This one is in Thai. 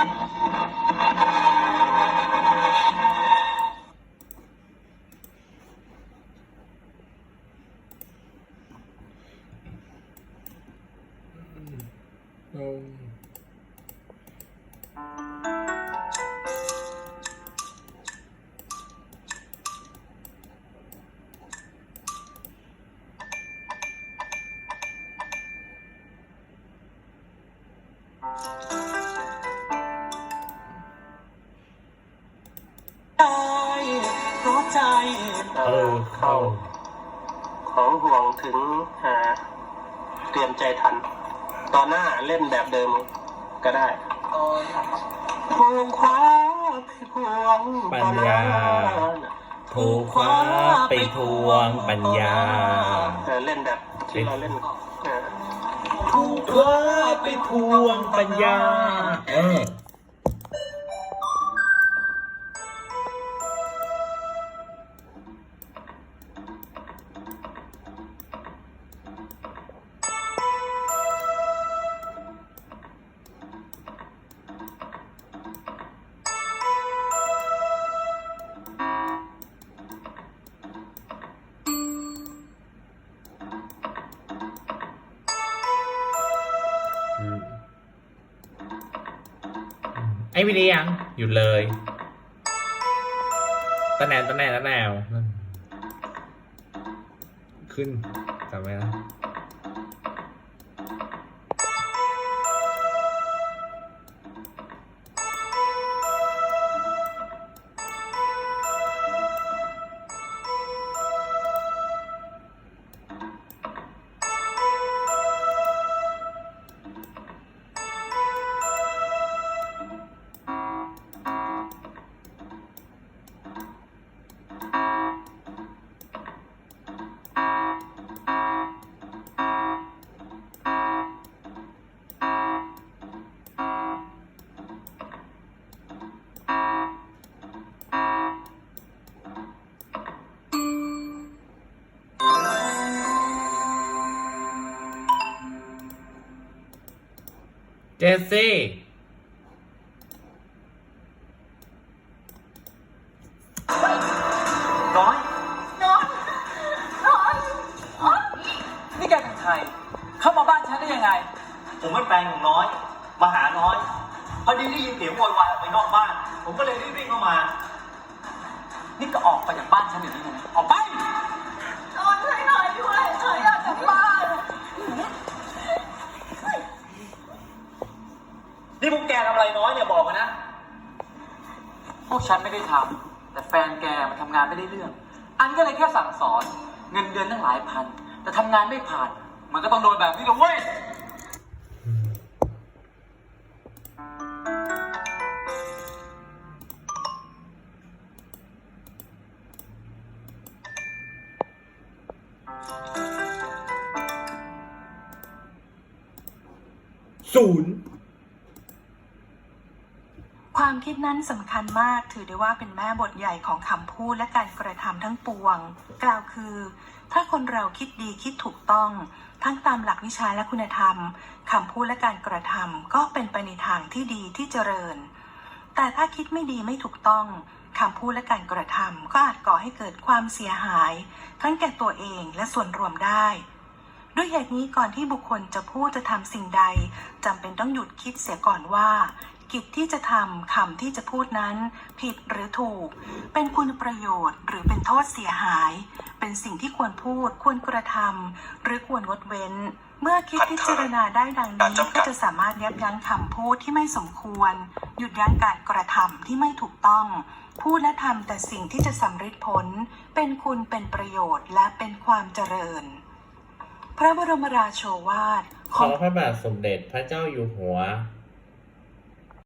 เอา ใจเออเข้า ของห่วงถึงหาเตรียมใจทัน ตอนหน้าเล่นแบบเดิมก็ได้ห่วงคว้าไปห่วงปัญญา ถูกคว้าไปทวงปัญญา เออเล่นแบบที่เราเล่นเออถูกคว้าไปทวงปัญญา เอออื ไอ้วิริยังหยุดเลยตะแนวตะแนวตะแนวขึ้นจำไว้นะ เจสซี่น้อยน้อยน้อยน้อยนี่แกเป็นใคร เข้ามาบ้านฉันได้ยังไง ผมเป็นแฟนของน้อย มาหาน้อย พอดีได้ยินเสียงโวยวายออกไปนอกบ้าน ผมก็เลยรีบวิ่งเข้ามา นี่ก็ออกไปจากบ้านฉันเดี๋ยวนี้เลยนะออกไปน้อยช่วยหน่อยด้วยหน่อยอยากกลับบ้าน นี่พวกแกทำอะไรน้อยเนี่ยบอกมานะ พวกฉันไม่ได้ทำแต่แฟนแกมันทำงานไม่ได้เรื่อง อันก็เลยแค่สั่งสอน เงินเดือนตั้งหลายพัน แต่ทำงานไม่ผ่าน มันก็ต้องโดนแบบนี้เลยเว้ยศูนย์ ความคิดนั้นสำคัญมากถือได้ว่าเป็นแม่บทใหญ่ของคำพูดและการกระทำทั้งปวง กล่าวคือ ถ้าคนเราคิดดีคิดถูกต้อง ทั้งตามหลักวิชาและคุณธรรมคำพูดและการกระทำก็เป็นไปในทางที่ดีที่เจริญ แต่ถ้าคิดไม่ดีไม่ถูกต้องคำพูดและการกระทำก็อาจก่อให้เกิดความเสียหาย ทั้งแก่ตัวเองและส่วนรวมได้ ด้วยเหตุนี้ก่อนที่บุคคลจะพูดจะทำสิ่งใดจำเป็นต้องหยุดคิดเสียก่อนว่า กิจที่จะทำคำที่จะพูดนั้น ผิดหรือถูก เป็นคุณประโยชน์ หรือเป็นโทษเสียหาย เป็นสิ่งที่ควรพูด ควรกระทำหรือควรงดเว้น เมื่อคิดพิจารณาได้ดังนี้ก็จะสามารถยับยั้งคำพูดที่ไม่สมควร หยุดยั้งการกระทำที่ไม่ถูกต้อง พูดและทำแต่สิ่งที่จะสำเร็จผล เป็นคุณเป็นประโยชน์และเป็นความเจริญ พระบรมราโชวาทขอพระบาทสมเด็จพระเจ้าอยู่หัว